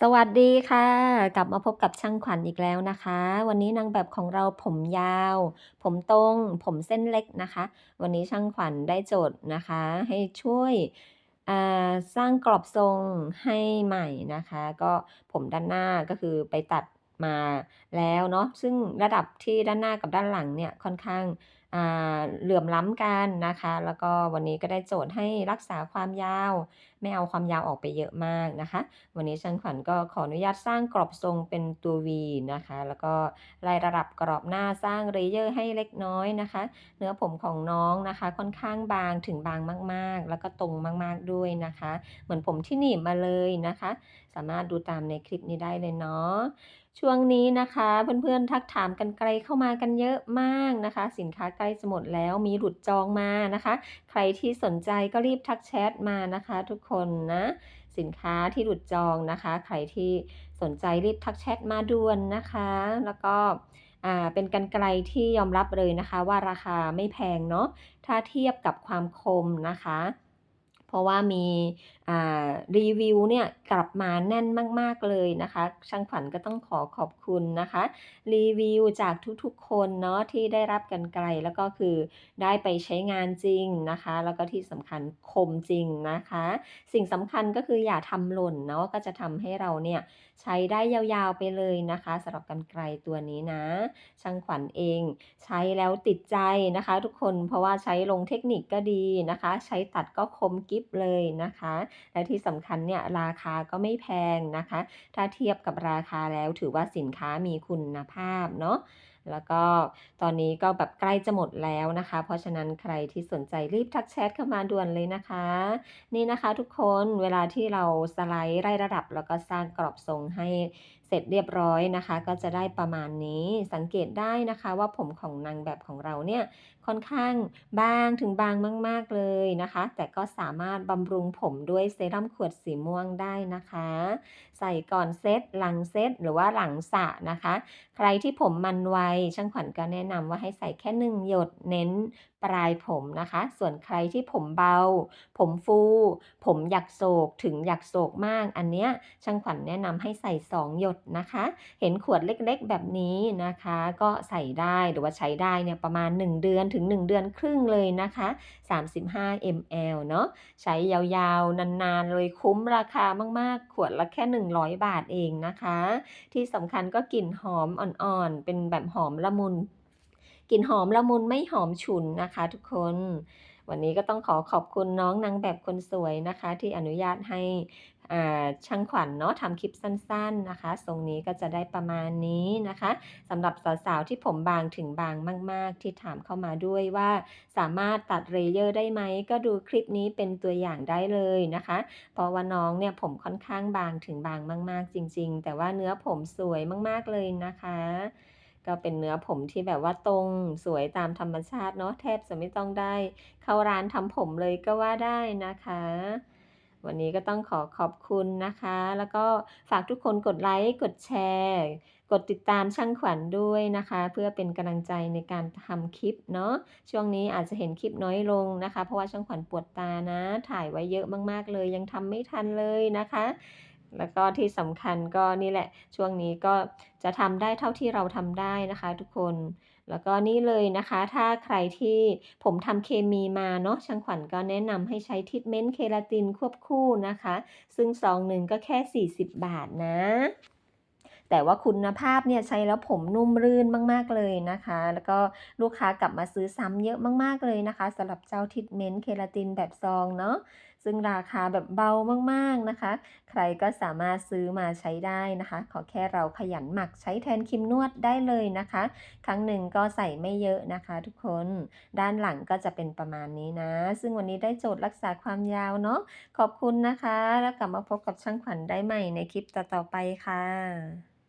สวัสดีค่ะ กลับมาพบกับช่างขวัญอีกแล้วนะคะ วันนี้นางแบบของเราผมยาว ผมตรง ผมเส้นเล็กนะคะ วันนี้ช่างขวัญได้โจทย์นะคะ ให้ช่วยสร้างกรอบทรงให้ใหม่นะคะ ก็ผมด้านหน้าก็คือไปตัดมาแล้วเนาะซึ่งระดับที่ด้านหน้ากับด้านหลังเนี่ยค่อนข้าง เหลื่อมล้ำกันนะคะ แล้วก็วันนี้ก็ได้โจทย์ให้รักษาความยาว ไม่เอาความยาวออกไปเยอะมากนะคะ วันนี้ช่างขวัญก็ขออนุญาตสร้างกรอบทรงเป็นตัว V นะคะ แล้วก็ไล่ระดับกรอบหน้าสร้างเลเยอร์ให้เล็กน้อยนะคะ เนื้อผมของน้องนะคะ ค่อนข้างบางถึงบางมาก ๆ แล้วก็ตรงมาก ๆด้วยนะคะ เหมือนผมที่หนีบมาเลยนะคะ สามารถดูตามในคลิปนี้ได้เลยเนาะช่วงนี้นะคะเพื่อนๆทักถามกันไกลเข้ามากันเยอะมากนะคะ สินค้าใกล้จะหมดแล้วมีหลุดจองมานะคะ ใครที่สนใจก็รีบทักแชทมานะคะ ทุกคนนะสินค้าที่หลุดจองนะคะ ใครที่สนใจรีบทักแชทมาด่วนนะคะ แล้วก็อ่าเป็นกันไกลที่ยอมรับเลยนะคะ ว่าราคาไม่แพงเนาะถ้าเทียบกับความคมนะคะ เพราะว่ามีรีวิวเนี่ยกลับมาแน่นมาก ๆ เลยนะคะ ช่างขวัญก็ต้องขอขอบคุณนะคะ รีวิวจากทุกๆคนเนาะที่ได้รับกันไกลแล้วก็คือได้ไปใช้งานจริงนะคะ แล้วก็ที่สำคัญคมจริงนะคะ สิ่งสำคัญก็คืออย่าทำหล่นเนาะก็จะทำให้เราเนี่ยใช้ได้ยาวๆไปเลยนะคะสำหรับกรรไกรตัวนี้นะ ช่างขวัญเองใช้แล้วติดใจนะคะ ทุกคนเพราะว่าใช้ลงเทคนิคก็ดีนะคะ ใช้ตัดก็คมกิริบเลยนะคะ และที่สำคัญเนี่ยราคาก็ไม่แพงนะคะ ถ้าเทียบกับราคาแล้วถือว่าสินค้ามีคุณภาพเนาะ แล้วก็ตอนนี้ก็แบบใกล้จะหมดแล้วนะคะ เพราะฉะนั้นใครที่สนใจรีบทักแชทเข้ามาด่วนเลยนะคะ นี่นะคะทุกคนเวลาที่เราสไลด์ไล่ระดับ แล้วก็สร้างกรอบทรงให้เสร็จเรียบร้อยนะคะ ก็จะได้ประมาณนี้สังเกตได้นะคะว่าผมของนางแบบของเราเนี่ยค่อนข้างบางถึงบางมาก ๆเลยนะคะ แต่ก็สามารถบำรุงผมด้วยเซรั่มขวดสีม่วงได้นะคะ ใส่ก่อนเซตหลังเซตหรือว่าหลังสระนะคะ ใครที่ผมมันไวช่างขวัญก็แนะนำว่าให้ใส่แค่หนึ่งหยดเน้นปลายผมนะคะ ส่วนใครที่ผมเบา ผมฟู ผมหยักโศกถึงหยักโศกมาก อันเนี้ยช่างขวัญแนะนำให้ใส่ 2 หยดนะคะ เห็นขวดเล็กๆแบบนี้นะคะ ก็ใส่ได้หรือว่าใช้ได้เนี่ยประมาณ 1 เดือนถึง 1 เดือนครึ่งเลยนะคะ 35 ml เนาะใช้ยาวๆ นานๆ เลยคุ้มราคามากๆ ขวดละแค่ 100 บาทเองนะคะ ที่สำคัญก็กลิ่นหอมอ่อนๆ เป็นแบบหอมละมุน กลิ่นหอมละมุนไม่หอมฉุนนะคะทุกคน วันนี้ก็ต้องขอขอบคุณน้องนางแบบคนสวยนะคะ ที่อนุญาตให้อ่าช่างขวัญเนาะทำคลิปสั้นๆนะคะทรงนี้ก็จะได้ประมาณนี้นะคะสำหรับสาวๆที่ผมบางถึงบางมาก ๆ ที่ถามเข้ามาด้วยว่าสามารถตัดเลเยอร์ได้ไหม ก็ดูคลิปนี้เป็นตัวอย่างได้เลยนะคะ เพราะว่าน้องเนี่ยผมค่อนข้างบางถึงบางมาก ๆ จริง ๆ แต่ว่าเนื้อผมสวยมาก ๆเลยนะคะ ก็เป็นเนื้อผมที่แบบว่าตรงสวยตามธรรมชาติเนาะแทบจะไม่ต้องได้เข้าร้านทำผมเลยก็ว่าได้นะคะ วันนี้ก็ต้องขอขอบคุณนะคะ แล้วก็ฝากทุกคนกดไลค์กดแชร์ กดติดตามช่างขวัญด้วยนะคะ เพื่อเป็นกำลังใจในการทำคลิปเนาะช่วงนี้อาจจะเห็นคลิปน้อยลงนะคะ เพราะว่าช่างขวัญปวดตานะ ถ่ายไว้เยอะมากๆเลย ยังทำไม่ทันเลยนะคะ แล้วก็ที่สำคัญก็นี่แหละช่วงนี้ก็จะทำได้เท่าที่เราทำได้นะคะ ทุกคน แล้วก็นี่เลยนะคะ ถ้าใครที่ผมทำเคมีมาเนาะช่างขวัญก็แนะนำให้ใช้ทรีตเมนต์เคราตินควบคู่นะคะ ซึ่งซองหนึ่งก็แค่ 40 บาทนะแต่ว่าคุณภาพเนี่ยใช้แล้วผมนุ่มรื่นมาก ๆ เลยนะคะ แล้วก็ลูกค้ากลับมาซื้อซ้ำเยอะมาก ๆ เลยนะคะสำหรับเจ้าทรีตเมนต์เคราตินแบบซองเนาะ ซึ่งราคาแบบเบามากๆนะคะ ใครก็สามารถซื้อมาใช้ได้นะคะ ขอแค่เราขยันหมักใช้แทนครีมนวดได้เลยนะคะ ครั้งหนึ่งก็ใส่ไม่เยอะนะคะ ทุกคนด้านหลังก็จะเป็นประมาณนี้นะ ซึ่งวันนี้ได้โจทย์รักษาความยาวเนาะขอบคุณนะคะ แล้วกลับมาพบกับช่างขวัญได้ใหม่ในคลิปต่อๆไปค่ะ